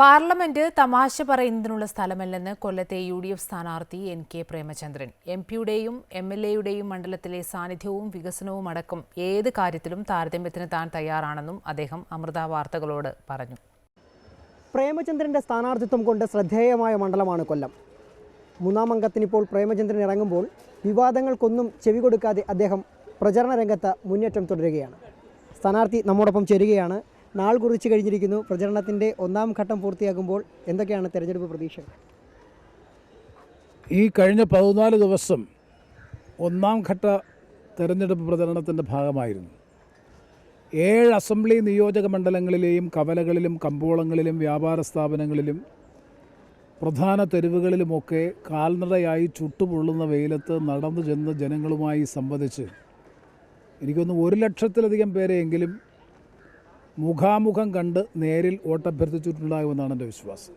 Parliament തമാശ പറയുന്നതിനുള്ള സ്ഥലമല്ലെന്ന് കൊല്ലത്തെ യു ഡി എഫ് സ്ഥാനാർത്ഥി എൻ കെ പ്രേമചന്ദ്രൻ. എം പിയുടെയും എം എൽ എയുടെയും മണ്ഡലത്തിലെ സാന്നിധ്യവും വികസനവും അടക്കം ഏത് കാര്യത്തിലും താരതമ്യത്തിന് താൻ തയ്യാറാണെന്നും അദ്ദേഹം അമൃത വാർത്തകളോട് പറഞ്ഞു. പ്രേമചന്ദ്രന്റെ സ്ഥാനാർത്ഥിത്വം കൊണ്ട് ശ്രദ്ധേയമായ മണ്ഡലമാണ് കൊല്ലം. മൂന്നാം അംഗത്തിന് ഇപ്പോൾ പ്രേമചന്ദ്രൻ ഇറങ്ങുമ്പോൾ വിവാദങ്ങൾക്കൊന്നും ചെവി കൊടുക്കാതെ അദ്ദേഹം പ്രചരണ രംഗത്ത് മുന്നേറ്റം തുടരുകയാണ്. സ്ഥാനാർത്ഥി നമ്മോടൊപ്പം ചേരുകയാണ്. നാൾ കുറിച്ച് കഴിഞ്ഞിരിക്കുന്നു. പ്രചരണത്തിന്റെ ഒന്നാം ഘട്ടം പൂർത്തിയാകുമ്പോൾ എന്തൊക്കെയാണ് തെരഞ്ഞെടുപ്പ് പ്രതീക്ഷ ഈ കഴിഞ്ഞ പതിനാല് ദിവസം ഒന്നാം ഘട്ട തെരഞ്ഞെടുപ്പ് പ്രചരണത്തിന്റെ ഭാഗമായിരുന്നു. ഏഴ് അസംബ്ലി നിയോജക മണ്ഡലങ്ങളിലെയും കവലകളിലും കമ്പോളങ്ങളിലും വ്യാപാര സ്ഥാപനങ്ങളിലും പ്രധാന തെരുവുകളിലുമൊക്കെ കാൽനടയായി ചുട്ടുപൊള്ളുന്ന വെയിലത്ത് നടന്നു ചെന്ന് ജനങ്ങളുമായി സംവദിച്ച് എനിക്കൊന്ന് ഒരു ലക്ഷത്തിലധികം പേരെയെങ്കിലും മുഖാമുഖം കണ്ട് നേരിൽ വോട്ടഭ്യർത്ഥിച്ചിട്ടുണ്ടാകുമെന്നാണ് എന്റെ വിശ്വാസം.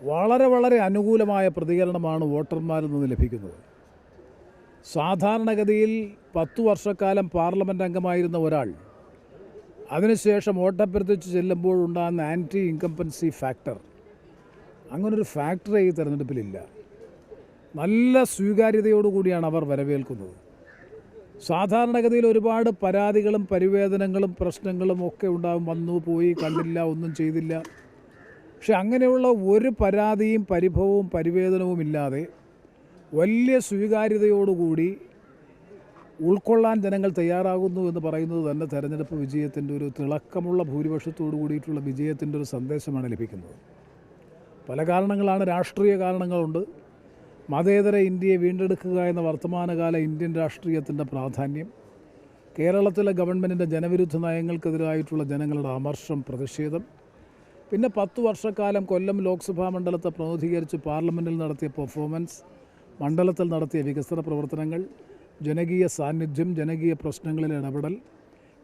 വളരെ വളരെ അനുകൂലമായ പ്രതികരണമാണ് വോട്ടർമാരിൽ നിന്ന് ലഭിക്കുന്നത്. സാധാരണഗതിയിൽ പത്തു വർഷക്കാലം പാർലമെന്റ് അംഗമായിരുന്ന ഒരാൾ അതിനുശേഷം വോട്ടഭ്യർത്ഥിച്ച് ചെല്ലുമ്പോഴുണ്ടാകുന്ന ആന്റി ഇൻകംപൻസി ഫാക്ടർ. അങ്ങനൊരു ഫാക്ടർ ഈ തെരഞ്ഞെടുപ്പിലില്ല. നല്ല സ്വീകാര്യതയോടുകൂടിയാണ് അവർ വരവേൽക്കുന്നത്. സാധാരണഗതിയിൽ ഒരുപാട് പരാതികളും പരിവേദനങ്ങളും പ്രശ്നങ്ങളും ഒക്കെ ഉണ്ടാകും വന്നു പോയി കണ്ടില്ല ഒന്നും ചെയ്തില്ല. പക്ഷെ അങ്ങനെയുള്ള ഒരു പരാതിയും പരിഭവവും പരിവേദനവും ഇല്ലാതെ വലിയ സ്വീകാര്യതയോടുകൂടി ഉൾക്കൊള്ളാൻ ജനങ്ങൾ തയ്യാറാകുന്നു എന്ന് പറയുന്നത് തന്നെ തെരഞ്ഞെടുപ്പ് വിജയത്തിന്റെ ഒരു തിളക്കമുള്ള ഭൂരിപക്ഷത്തോടു കൂടിയിട്ടുള്ള വിജയത്തിന്റെ ഒരു സന്ദേശമാണ് ലഭിക്കുന്നത്. പല കാരണങ്ങളാണ് രാഷ്ട്രീയ കാരണങ്ങളുണ്ട്. മതേതര ഇന്ത്യയെ വീണ്ടെടുക്കുക എന്ന വർത്തമാനകാല ഇന്ത്യൻ രാഷ്ട്രീയത്തിന്റെ പ്രാധാന്യം കേരളത്തിലെ ഗവൺമെന്റിന്റെ ജനവിരുദ്ധ നയങ്ങൾക്കെതിരായിട്ടുള്ള ജനങ്ങളുടെ അമർഷം പ്രതിഷേധം പിന്നെ പത്തു വർഷക്കാലം കൊല്ലം ലോക്സഭാ മണ്ഡലത്തെ പ്രതിനിധീകരിച്ച് പാർലമെന്റിൽ നടത്തിയ പെർഫോമൻസ് മണ്ഡലത്തിൽ നടത്തിയ വികസന പ്രവർത്തനങ്ങൾ ജനകീയ സാന്നിധ്യം ജനകീയ പ്രശ്നങ്ങളിൽ ഇടപെടൽ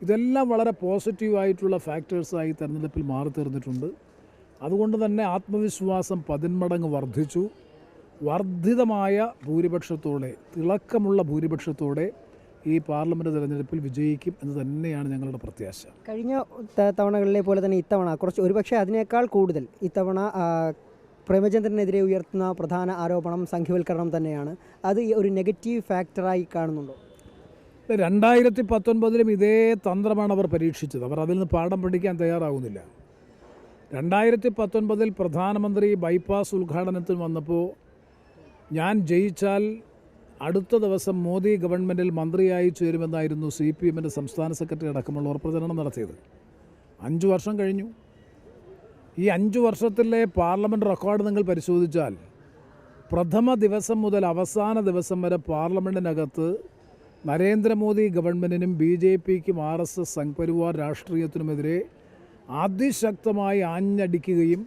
ഇതെല്ലാം വളരെ പോസിറ്റീവായിട്ടുള്ള ഫാക്ടേഴ്സായി തെരഞ്ഞെടുപ്പിൽ മാറി തീർന്നിട്ടുണ്ട് അതുകൊണ്ട് തന്നെ ആത്മവിശ്വാസം പതിന്മടങ്ങ് വർദ്ധിച്ചു. വർദ്ധിതമായ ഭൂരിപക്ഷത്തോടെ തിളക്കമുള്ള ഭൂരിപക്ഷത്തോടെ ഈ പാർലമെന്റ് തെരഞ്ഞെടുപ്പിൽ വിജയിക്കും എന്ന് തന്നെയാണ് ഞങ്ങളുടെ പ്രത്യാശ. കഴിഞ്ഞ തവണകളിലെ പോലെ തന്നെ ഇത്തവണ കുറച്ച് ഒരുപക്ഷെ അതിനേക്കാൾ കൂടുതൽ ഇത്തവണ പ്രേമചന്ദ്രനെതിരെ ഉയർത്തുന്ന പ്രധാന ആരോപണം സംഖ്യവൽക്കരണം തന്നെയാണ്. അത് ഒരു നെഗറ്റീവ് ഫാക്ടറായി കാണുന്നുണ്ടോ? രണ്ടായിരത്തി പത്തൊൻപതിലും ഇതേ തന്ത്രമാണ് അവർ പരീക്ഷിച്ചത്. അവർ അതിൽ നിന്ന് പാഠം പഠിക്കാൻ തയ്യാറാകുന്നില്ല രണ്ടായിരത്തി പത്തൊൻപതിൽ പ്രധാനമന്ത്രി ബൈപ്പാസ് ഉദ്ഘാടനത്തിന് വന്നപ്പോൾ ഞാൻ ജയിച്ചാൽ അടുത്ത ദിവസം മോദി ഗവൺമെന്റിൽ മന്ത്രിയായി ചേരുമെന്നായിരുന്നു സി പി എമ്മിന്റെ സംസ്ഥാന സെക്രട്ടറി അടക്കമുള്ളവർ പ്രചരണം നടത്തിയത്. അഞ്ച് വർഷം കഴിഞ്ഞു. ഈ അഞ്ച് വർഷത്തിലെ പാർലമെന്റ് റെക്കോർഡ് നിങ്ങൾ പരിശോധിച്ചാൽ പ്രഥമ ദിവസം മുതൽ അവസാന ദിവസം വരെ പാർലമെന്റിനകത്ത് നരേന്ദ്രമോദി ഗവൺമെന്റിനും ബി ജെ പിക്കും R S S Sangh Parivar രാഷ്ട്രീയത്തിനുമെതിരെ അതിശക്തമായി ആഞ്ഞടിക്കുകയും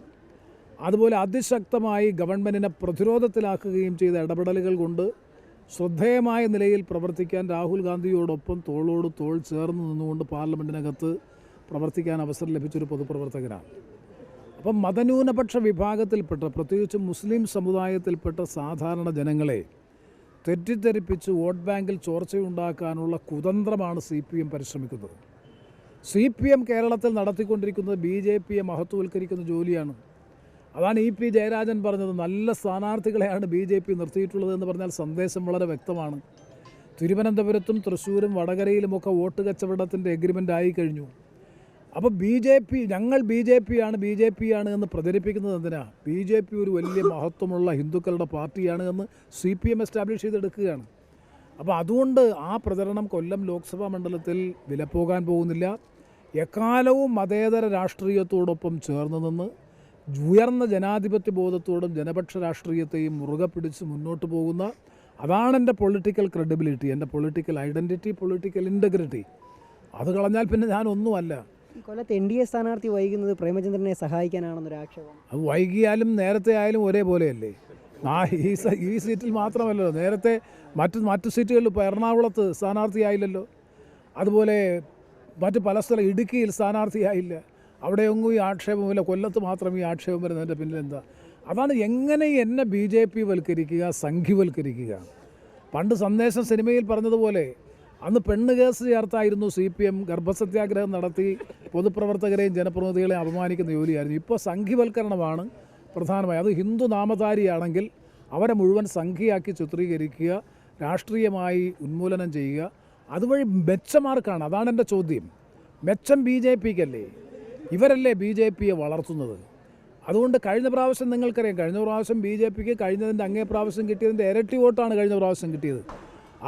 അതുപോലെ അതിശക്തമായി ഗവൺമെന്റിനെ പ്രതിരോധത്തിലാക്കുകയും ചെയ്ത ഇടപെടലുകൾ കൊണ്ട് ശ്രദ്ധേയമായ നിലയിൽ പ്രവർത്തിക്കാൻ രാഹുൽ ഗാന്ധിയോടൊപ്പം തോളോട് തോൾ ചേർന്ന് നിന്നുകൊണ്ട് പാർലമെന്റിനകത്ത് പ്രവർത്തിക്കാൻ അവസരം ലഭിച്ചൊരു പൊതുപ്രവർത്തകനാണ്. അപ്പം മതന്യൂനപക്ഷ വിഭാഗത്തിൽപ്പെട്ട പ്രത്യേകിച്ച് മുസ്ലിം സമുദായത്തിൽപ്പെട്ട സാധാരണ ജനങ്ങളെ തെറ്റിദ്ധരിപ്പിച്ച് വോട്ട് ബാങ്കിൽ ചോർച്ചയുണ്ടാക്കാനുള്ള കുതന്ത്രമാണ് സി പി എം പരിശ്രമിക്കുന്നത്. സി പി എം കേരളത്തിൽ നടത്തിക്കൊണ്ടിരിക്കുന്നത് ബി ജെ പിയെ മഹത്വവൽക്കരിക്കുന്ന ജോലിയാണ്. അതാണ് ഇ പി ജയരാജൻ പറഞ്ഞത്. നല്ല സ്ഥാനാർത്ഥികളെയാണ് ബി ജെ പി നിർത്തിയിട്ടുള്ളത് എന്ന് പറഞ്ഞാൽ സന്ദേശം വളരെ വ്യക്തമാണ്. തിരുവനന്തപുരത്തും തൃശ്ശൂരും വടകരയിലുമൊക്കെ വോട്ട് കച്ചവടത്തിന്റെ എഗ്രിമെന്റ് ആയി കഴിഞ്ഞു. അപ്പോൾ ബി ജെ പി ഞങ്ങൾ ബി ജെ പി ആണ് ബി ജെ പി ആണ് എന്ന് പ്രചരിപ്പിക്കുന്നത് എന്തിനാണ് ബി ജെ പി ഒരു വലിയ മഹത്വമുള്ള ഹിന്ദുക്കളുടെ പാർട്ടിയാണ് എന്ന് സി പി എം എസ്റ്റാബ്ലിഷ് ചെയ്തെടുക്കുകയാണ്. അപ്പോൾ അതുകൊണ്ട് ആ പ്രചരണം കൊല്ലം ലോക്സഭാ മണ്ഡലത്തിൽ വിലപ്പോകാൻ പോകുന്നില്ല. എക്കാലവും മതേതര രാഷ്ട്രീയത്തോടൊപ്പം ചേർന്ന് നിന്ന് ഉയർന്ന ജനാധിപത്യ ബോധത്തോടും ജനപക്ഷ രാഷ്ട്രീയത്തെയും മുറുകെ പിടിച്ച് മുന്നോട്ട് പോകുന്ന അതാണ് എന്റെ പൊളിറ്റിക്കൽ ക്രെഡിബിലിറ്റി എന്റെ പൊളിറ്റിക്കൽ ഐഡന്റിറ്റി പൊളിറ്റിക്കൽ ഇന്റഗ്രിറ്റി അത് കളഞ്ഞാൽ പിന്നെ ഞാൻ ഒന്നുമല്ല. ഈ കൊല്ലത്ത് എൻ ഡി എ സ്ഥാനാർത്ഥി വൈകുന്നത് പ്രേമചന്ദ്രനെ സഹായിക്കാനാണെന്നൊരു ആക്ഷേപം. അത് വൈകിയാലും നേരത്തെ ആയാലും ഒരേപോലെയല്ലേ? ആ ഈ ഈ സീറ്റിൽ മാത്രമല്ലല്ലോ. നേരത്തെ മറ്റ് മറ്റു സീറ്റുകളിൽ ഇപ്പോൾ എറണാകുളത്ത് സ്ഥാനാർത്ഥിയായില്ലല്ലോ. അതുപോലെ മറ്റ് പല സ്ഥലം ഇടുക്കിയിൽ സ്ഥാനാർത്ഥിയായില്ല. അവിടെയൊന്നും ഈ ആക്ഷേപമില്ല കൊല്ലത്ത് മാത്രം ഈ ആക്ഷേപം വരുന്നതിന്റെ പിന്നിൽ എന്താ അതാണ് എങ്ങനെ എന്നെ ബി ജെ പി വൽക്കരിക്കുക സംഘിവൽക്കരിക്കുക പണ്ട് സന്ദേശം സിനിമയിൽ പറഞ്ഞതുപോലെ അന്ന് പെണ്ണ് കേസ് ചേർത്തായിരുന്നു സി പി എം. ഗർഭസത്യാഗ്രഹം നടത്തി പൊതുപ്രവർത്തകരെയും ജനപ്രതിനിധികളെയും അപമാനിക്കുന്ന ജോലിയായിരുന്നു. ഇപ്പോൾ സംഘിവൽക്കരണമാണ് പ്രധാനമായി. അത് ഹിന്ദു നാമധാരിയാണെങ്കിൽ അവരെ മുഴുവൻ സംഘിയാക്കി ചിത്രീകരിക്കുക രാഷ്ട്രീയമായി ഉന്മൂലനം ചെയ്യുക. അതുവഴി മെച്ചമാർക്കാണ്. അതാണ് എന്റെ ചോദ്യം. മെച്ചം ബി ജെ പിക്കല്ലേ? ഇവരല്ലേ ബി ജെ പിയെ വളർത്തുന്നത്? അതുകൊണ്ട് കഴിഞ്ഞ പ്രാവശ്യം നിങ്ങൾക്കറിയാം കഴിഞ്ഞ പ്രാവശ്യം ബി ജെ പിക്ക് കഴിഞ്ഞതിന്റെ അങ്ങേ പ്രാവശ്യം കിട്ടിയതിന്റെ ഇരട്ടി വോട്ടാണ് കഴിഞ്ഞ പ്രാവശ്യം കിട്ടിയത്.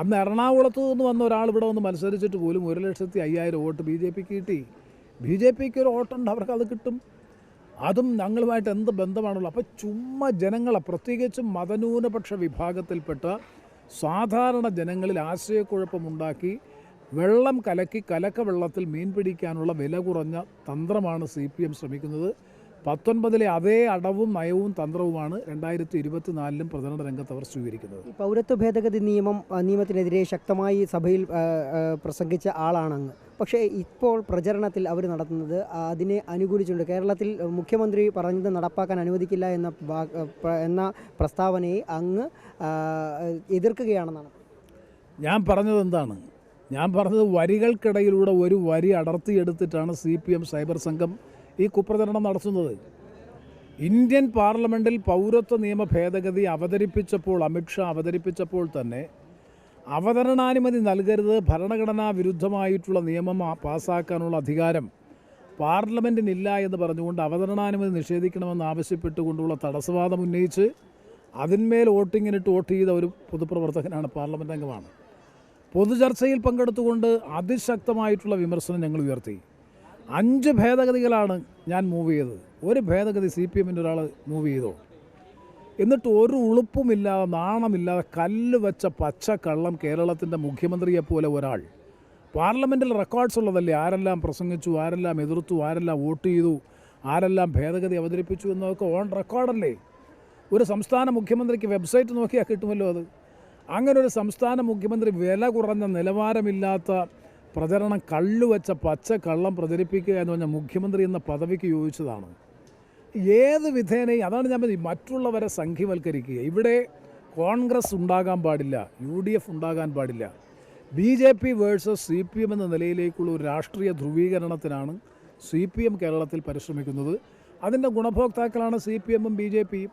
അന്ന് എറണാകുളത്ത് നിന്ന് വന്ന ഒരാൾ ഇവിടെ വന്ന് മത്സരിച്ചിട്ട് പോലും ഒരു ലക്ഷത്തി അയ്യായിരം വോട്ട് ബി ജെ പിക്ക് കിട്ടി. ബി ജെ പിക്ക് ഒരു വോട്ടുണ്ട് അവർക്ക് അത് കിട്ടും. അതും ഞങ്ങളുമായിട്ട് എന്ത് ബന്ധമാണുള്ളത്? അപ്പോൾ ചുമ്മാ ജനങ്ങളെ പ്രത്യേകിച്ചും മതന്യൂനപക്ഷ വിഭാഗത്തിൽപ്പെട്ട സാധാരണ ജനങ്ങളിൽ ആശയക്കുഴപ്പമുണ്ടാക്കി വെള്ളം കലക്കി കലക്ക വെള്ളത്തിൽ മീൻ പിടിക്കാനുള്ള വില കുറഞ്ഞ തന്ത്രമാണ് സി പി എം ശ്രമിക്കുന്നത്. പത്തൊൻപതിലെ അതേ അടവും നയവും തന്ത്രവുമാണ് രണ്ടായിരത്തി ഇരുപത്തിനാലിലും പ്രചരണ രംഗത്ത് അവർ സ്വീകരിക്കുന്നത്. പൗരത്വ ഭേദഗതി നിയമം നിയമത്തിനെതിരെ ശക്തമായി സഭയിൽ പ്രസംഗിച്ച ആളാണ് അങ്ങ് പക്ഷേ ഇപ്പോൾ പ്രചരണത്തിൽ അവർ നടത്തുന്നത് അതിനെ അനുകൂലിച്ചുകൊണ്ട് കേരളത്തിൽ മുഖ്യമന്ത്രി പറഞ്ഞത് നടപ്പാക്കാൻ അനുവദിക്കില്ല എന്ന എന്ന പ്രസ്താവനയെ അങ്ങ് എതിർക്കുകയാണെന്നാണ്. ഞാൻ പറഞ്ഞത് എന്താണ്? ഞാൻ പറഞ്ഞത് വരികൾക്കിടയിലൂടെ ഒരു വരി അടർത്തിയെടുത്തിട്ടാണ് സി പി എം സൈബർ സംഘം ഈ കുപ്രചരണം നടത്തുന്നത്. ഇന്ത്യൻ പാർലമെന്റിൽ പൗരത്വ നിയമ ഭേദഗതി അവതരിപ്പിച്ചപ്പോൾ അമിത്ഷാ അവതരിപ്പിച്ചപ്പോൾ തന്നെ അവതരണാനുമതി നൽകരുത് ഭരണഘടനാ വിരുദ്ധമായിട്ടുള്ള നിയമം പാസ്സാക്കാനുള്ള അധികാരം പാർലമെന്റിനില്ല എന്ന് പറഞ്ഞുകൊണ്ട് അവതരണാനുമതി നിഷേധിക്കണമെന്ന് ആവശ്യപ്പെട്ടുകൊണ്ടുള്ള തടസ്സവാദം ഉന്നയിച്ച് അതിന്മേൽ വോട്ടിങ്ങിനിട്ട് വോട്ട് ചെയ്ത ഒരു പൊതുപ്രവർത്തകനാണ് പാർലമെന്റ് അംഗമാണ്. പൊതുചർച്ചയിൽ പങ്കെടുത്തുകൊണ്ട് അതിശക്തമായിട്ടുള്ള വിമർശനം ഞങ്ങൾ ഉയർത്തി. അഞ്ച് ഭേദഗതികളാണ് ഞാൻ മൂവ് ചെയ്തത്. ഒരു ഭേദഗതി സി പി എമ്മിന്റെ ഒരാൾ മൂവ് ചെയ്തോ. എന്നിട്ട് ഒരു ഉളുപ്പുമില്ലാതെ നാണമില്ലാതെ കല്ല് വെച്ച പച്ച കള്ളം കേരളത്തിന്റെ മുഖ്യമന്ത്രിയെപ്പോലെ ഒരാൾ. പാർലമെന്റിൽ റെക്കോർഡ്സ് ഉള്ളതല്ലേ? ആരെല്ലാം പ്രസംഗിച്ചു? ആരെല്ലാം എതിർത്തു? ആരെല്ലാം വോട്ട് ചെയ്തു? ആരെല്ലാം ഭേദഗതി അവതരിപ്പിച്ചു എന്നൊക്കെ ഓൺ റെക്കോർഡല്ലേ ഒരു സംസ്ഥാന മുഖ്യമന്ത്രിക്ക് വെബ്സൈറ്റ് നോക്കിയാൽ കിട്ടുമല്ലോ അത്. അങ്ങനെ ഒരു സംസ്ഥാന മുഖ്യമന്ത്രി വില കുറഞ്ഞ നിലവാരമില്ലാത്ത പ്രചരണം കള്ളുവെച്ച പച്ച കള്ളം പ്രചരിപ്പിക്കുക എന്ന് പറഞ്ഞാൽ മുഖ്യമന്ത്രി എന്ന പദവിക്ക് യോജിച്ചതാണ്. ഏത് വിധേനയും അതാണ് ഞാൻ മറ്റുള്ളവരെ സംഘിവൽക്കരിക്കുക ഇവിടെ കോൺഗ്രസ് ഉണ്ടാകാൻ പാടില്ല യു ഡി എഫ് ഉണ്ടാകാൻ പാടില്ല. B J P versus C P M എന്ന നിലയിലേക്കുള്ള ഒരു രാഷ്ട്രീയ ധ്രുവീകരണത്തിനാണ് സി പി എം കേരളത്തിൽ പരിശ്രമിക്കുന്നത്. അതിന്റെ ഗുണഭോക്താക്കളാണ് സി പി എമ്മും ബി ജെ പിയും.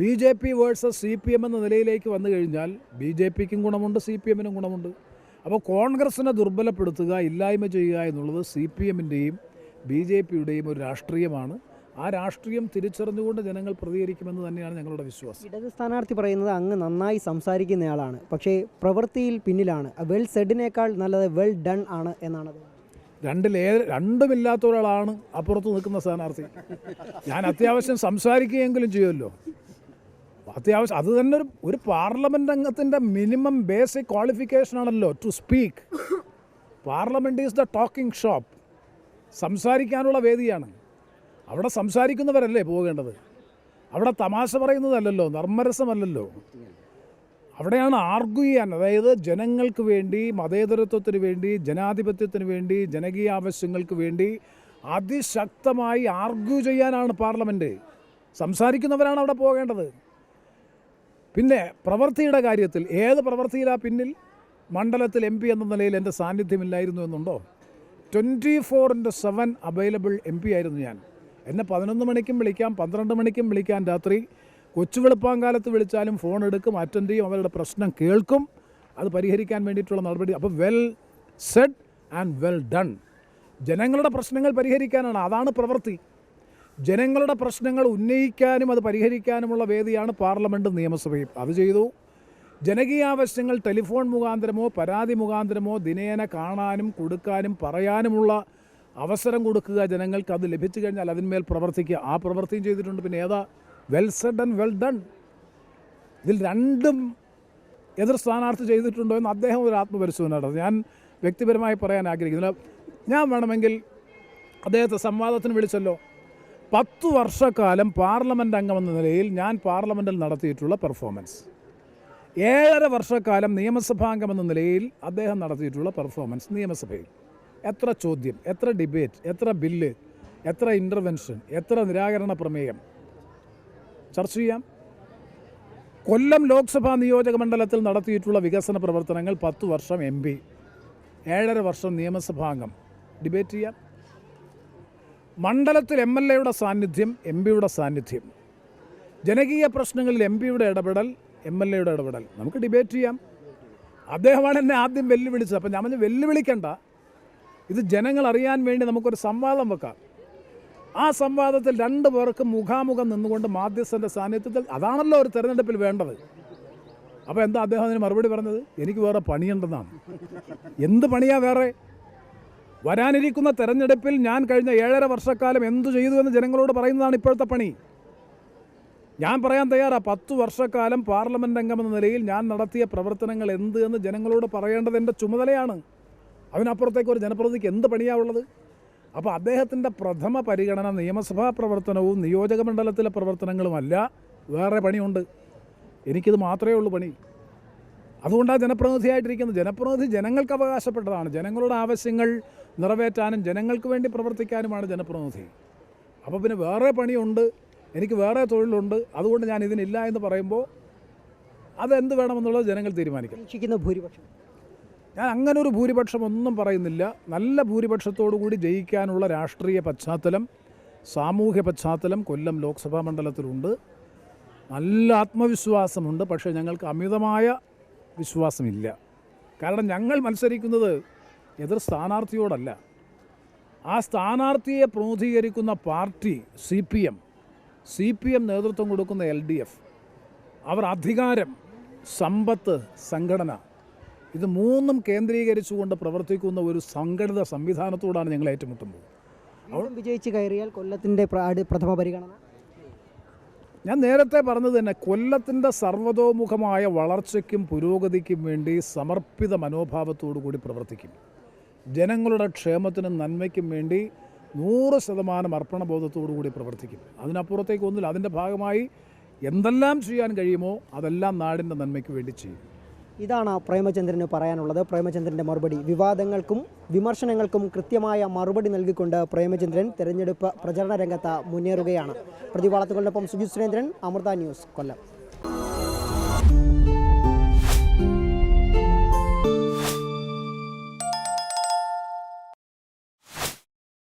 B J P versus C P M എന്ന നിലയിലേക്ക് വന്നു കഴിഞ്ഞാൽ ബി ജെ പിക്കും ഗുണമുണ്ട് സി പി എമ്മിനും ഗുണമുണ്ട്. അപ്പോൾ കോൺഗ്രസിനെ ദുർബലപ്പെടുത്തുക ഇല്ലായ്മ ചെയ്യുക എന്നുള്ളത് സി പി എമ്മിന്റെയും ബി ജെ പിയുടെയും ഒരു രാഷ്ട്രീയമാണ്. ആ രാഷ്ട്രീയം തിരിച്ചറിഞ്ഞുകൊണ്ട് ജനങ്ങൾ പ്രതികരിക്കുമെന്ന് തന്നെയാണ് ഞങ്ങളുടെ വിശ്വാസം. ഇടത് സ്ഥാനാർത്ഥി പറയുന്നത് അങ്ങ് നന്നായി സംസാരിക്കുന്നയാളാണ്. പക്ഷേ പ്രവൃത്തിയിൽ പിന്നിലാണ്. വെൽ സെഡിനേക്കാൾ നല്ലത് വെൽ ഡൺ ആണ് എന്നാണ് രണ്ടിലേ രണ്ടുമില്ലാത്ത ഒരാളാണ് അപ്പുറത്ത് നിൽക്കുന്ന സ്ഥാനാർത്ഥി. ഞാൻ അത്യാവശ്യം സംസാരിക്കുകയെങ്കിലും ചെയ്യുമല്ലോ. അത്യാവശ്യം അത് തന്നെ ഒരു ഒരു പാർലമെന്റ് അംഗത്തിന്റെ മിനിമം ബേസിക് ക്വാളിഫിക്കേഷൻ ആണല്ലോ to speak parliament is the talking shop സംസാരിക്കാനുള്ള വേദിയാണ്. അവിടെ സംസാരിക്കുന്നവരല്ലേ പോകേണ്ടത്? അവിടെ തമാശ പറയുന്നതല്ലല്ലോ നർമ്മരസമല്ലല്ലോ. അവിടെയാണ് ആർഗ്യൂ ചെയ്യാൻ അതായത് ജനങ്ങൾക്ക് വേണ്ടി മതേതരത്വത്തിന് വേണ്ടി ജനാധിപത്യത്തിന് വേണ്ടി ജനകീയ ആവശ്യങ്ങൾക്ക് വേണ്ടി അതിശക്തമായി ആർഗ്യൂ ചെയ്യാനാണ് പാർലമെന്റ് സംസാരിക്കുന്നവരാണ് അവിടെ പോകേണ്ടത്. പിന്നെ പ്രവൃത്തിയുടെ കാര്യത്തിൽ ഏത് പ്രവൃത്തിയിലാ പിന്നിൽ? മണ്ഡലത്തിൽ എം പി എന്ന നിലയിൽ എന്റെ സാന്നിധ്യമില്ലായിരുന്നു എന്നുണ്ടോ? Twenty four into seven available M P ആയിരുന്നു ഞാൻ. എന്നെ പതിനൊന്ന് മണിക്കും വിളിക്കാം പന്ത്രണ്ട് മണിക്കും വിളിക്കാം രാത്രി. കൊച്ചു വെളുപ്പാങ്കാലത്ത് വിളിച്ചാലും ഫോൺ എടുക്കും അറ്റൻഡ് ചെയ്യും അവരുടെ പ്രശ്നം കേൾക്കും. അത് പരിഹരിക്കാൻ വേണ്ടിയിട്ടുള്ള നടപടി. അപ്പോൾ well said and well done ജനങ്ങളുടെ പ്രശ്നങ്ങൾ പരിഹരിക്കാനാണ്. അതാണ് പ്രവൃത്തി. ജനങ്ങളുടെ പ്രശ്നങ്ങൾ ഉന്നയിക്കാനും അത് പരിഹരിക്കാനുമുള്ള വേദിയാണ് പാർലമെന്റും നിയമസഭയും. അത് ചെയ്തു. ജനകീയ ആവശ്യങ്ങൾ ടെലിഫോൺ മുഖാന്തരമോ പരാതി മുഖാന്തരമോ ദിനേന കാണാനും കൊടുക്കാനും പറയാനുമുള്ള അവസരം കൊടുക്കുക ജനങ്ങൾക്ക് അത് ലഭിച്ചു കഴിഞ്ഞാൽ അതിന്മേൽ പ്രവർത്തിക്കുക. ആ പ്രവൃത്തിയും ചെയ്തിട്ടുണ്ട്. പിന്നെ ഏതാ? Well said and well done ഇതിൽ രണ്ടും എതിർ സ്ഥാനാർത്ഥി ചെയ്തിട്ടുണ്ടോ എന്ന് അദ്ദേഹം ഒരു ആത്മപരിശോധന നടത്തി. ഞാൻ വ്യക്തിപരമായി പറയാൻ ആഗ്രഹിക്കുന്നില്ല ഞാൻ വേണമെങ്കിൽ അദ്ദേഹത്തെ സംവാദത്തിന് വിളിച്ചല്ലോ. പത്തു വർഷക്കാലം പാർലമെന്റ് അംഗമെന്ന നിലയിൽ ഞാൻ പാർലമെന്റിൽ നടത്തിയിട്ടുള്ള പെർഫോമൻസ് ഏഴര വർഷക്കാലം നിയമസഭാംഗമെന്ന നിലയിൽ അദ്ദേഹം നടത്തിയിട്ടുള്ള പെർഫോമൻസ് നിയമസഭയിൽ. എത്ര ചോദ്യം എത്ര ഡിബേറ്റ് എത്ര ബില്ല് എത്ര ഇന്റർവെൻഷൻ എത്ര നിരാകരണ പ്രമേയം. ചർച്ച ചെയ്യാം. കൊല്ലം ലോക്സഭാ നിയോജക മണ്ഡലത്തിൽ നടത്തിയിട്ടുള്ള വികസന പ്രവർത്തനങ്ങൾ പത്ത് വർഷം എം പി ഏഴര വർഷം നിയമസഭാംഗം ഡിബേറ്റ് ചെയ്യാം. മണ്ഡലത്തിൽ എം എൽ എയുടെ സാന്നിധ്യം എം പിയുടെ സാന്നിധ്യം. ജനകീയ പ്രശ്നങ്ങളിൽ എം പിയുടെ ഇടപെടൽ എം എൽ എയുടെ ഇടപെടൽ. നമുക്ക് ഡിബേറ്റ് ചെയ്യാം. അദ്ദേഹമാണ് എന്നെ ആദ്യം വെല്ലുവിളിച്ചത്. അപ്പം ഞാൻ വെല്ലുവിളിക്കണ്ട. ഇത് ജനങ്ങൾ അറിയാൻ വേണ്ടി നമുക്കൊരു സംവാദം വെക്കാം. ആ സംവാദത്തിൽ രണ്ട് പേർക്ക് മുഖാമുഖം നിന്നുകൊണ്ട് മാധ്യസ്ഥന്റെ സാന്നിധ്യത്തിൽ അതാണല്ലോ ഒരു തെരഞ്ഞെടുപ്പിൽ വേണ്ടത്. അപ്പോൾ എന്താ അദ്ദേഹം അതിന് മറുപടി പറഞ്ഞത്? എനിക്ക് വേറെ പണിയുണ്ടെന്നാണ്. എന്ത് പണിയാ വേറെ? വരാനിരിക്കുന്ന തെരഞ്ഞെടുപ്പിൽ ഞാൻ കഴിഞ്ഞ ഏഴര വർഷക്കാലം എന്തു ചെയ്തു എന്ന് ജനങ്ങളോട് പറയുന്നതാണ് ഇപ്പോഴത്തെ പണി. ഞാൻ പറയാൻ തയ്യാറാണ് പത്ത് വർഷക്കാലം പാർലമെന്റ് അംഗമെന്ന നിലയിൽ ഞാൻ നടത്തിയ പ്രവർത്തനങ്ങൾ എന്ത് എന്ന് ജനങ്ങളോട് പറയേണ്ടത് എന്റെ ചുമതലയാണ്. അതിനപ്പുറത്തേക്ക് ഒരു ജനപ്രതിനിധിക്ക് എന്ത് പണിയാവുള്ളത് അപ്പോൾ അദ്ദേഹത്തിന്റെ പ്രഥമ പരിഗണന നിയമസഭാ പ്രവർത്തനവും നിയോജക മണ്ഡലത്തിലെ പ്രവർത്തനങ്ങളുമല്ല വേറെ പണിയുണ്ട്. എനിക്കിത് മാത്രമേ ഉള്ളൂ പണി. അതുകൊണ്ടാണ് ജനപ്രതിനിധിയായിട്ടിരിക്കുന്നത്. ജനപ്രതിനിധി ജനങ്ങൾക്ക് അവകാശപ്പെട്ടതാണ്. ജനങ്ങളുടെ ആവശ്യങ്ങൾ നിറവേറ്റാനും ജനങ്ങൾക്ക് വേണ്ടി പ്രവർത്തിക്കാനുമാണ് ജനപ്രതിനിധി. അപ്പോൾ പിന്നെ വേറെ പണിയുണ്ട്. എനിക്ക് വേറെ തൊഴിലുണ്ട്. അതുകൊണ്ട് ഞാൻ ഇതിനില്ല എന്ന് പറയുമ്പോൾ അതെന്ത് വേണമെന്നുള്ളത് ജനങ്ങൾ തീരുമാനിക്കും. ഭൂരിപക്ഷം. ഞാൻ അങ്ങനെ ഒരു ഭൂരിപക്ഷം ഒന്നും പറയുന്നില്ല. നല്ല ഭൂരിപക്ഷത്തോടു കൂടി ജയിക്കാനുള്ള രാഷ്ട്രീയ പശ്ചാത്തലം സാമൂഹ്യ പശ്ചാത്തലം കൊല്ലം ലോക്സഭാ മണ്ഡലത്തിലുണ്ട്. നല്ല ആത്മവിശ്വാസമുണ്ട്. പക്ഷേ ഞങ്ങൾക്ക് അമിതമായ വിശ്വാസമില്ല. കാരണം ഞങ്ങൾ മത്സരിക്കുന്നത് എതിർ സ്ഥാനാർത്ഥിയോടല്ല. ആ സ്ഥാനാർത്ഥിയെ പ്രതിനിധീകരിക്കുന്ന party C P M C P M നേതൃത്വം കൊടുക്കുന്ന എൽ ഡി എഫ് അവർ അധികാരം സമ്പത്ത് സംഘടന ഇത് മൂന്നും കേന്ദ്രീകരിച്ചുകൊണ്ട് പ്രവർത്തിക്കുന്ന ഒരു സംഘടിത സംവിധാനത്തോടാണ് ഞങ്ങൾ ഏറ്റുമുട്ടുന്നത്. വിജയിച്ച് കയറിയാൽ കൊല്ലത്തിന്റെ പ്രഥമ പരിഗണന? ഞാൻ നേരത്തെ പറഞ്ഞത് തന്നെ കൊല്ലത്തിന്റെ സർവതോമുഖമായ വളർച്ചയ്ക്കും പുരോഗതിക്കും വേണ്ടി സമർപ്പിത മനോഭാവത്തോടു കൂടി പ്രവർത്തിക്കും. ജനങ്ങളുടെ ക്ഷേമത്തിനും നന്മയ്ക്കും വേണ്ടി നൂറ് ശതമാനം അർപ്പണബോധത്തോടു കൂടി പ്രവർത്തിക്കും. അതിനപ്പുറത്തേക്ക് ഒന്നുമില്ല അതിന്റെ ഭാഗമായി എന്തെല്ലാം ചെയ്യാൻ കഴിയുമോ അതെല്ലാം നാടിന്റെ നന്മയ്ക്ക് വേണ്ടി ചെയ്യും. ഇതാണ് പ്രേമചന്ദ്രന് പറയാനുള്ളത്. പ്രേമചന്ദ്രന്റെ മറുപടി. വിവാദങ്ങൾക്കും വിമർശനങ്ങൾക്കും കൃത്യമായ മറുപടി നൽകിക്കൊണ്ട് പ്രേമചന്ദ്രൻ തെരഞ്ഞെടുപ്പ് പ്രചരണ രംഗത്ത് മുന്നേറുകയാണ്. പ്രതിവാളത്തുകളിനൊപ്പം സുജിത് സുരേന്ദ്രൻ അമൃത ന്യൂസ് കൊല്ലം.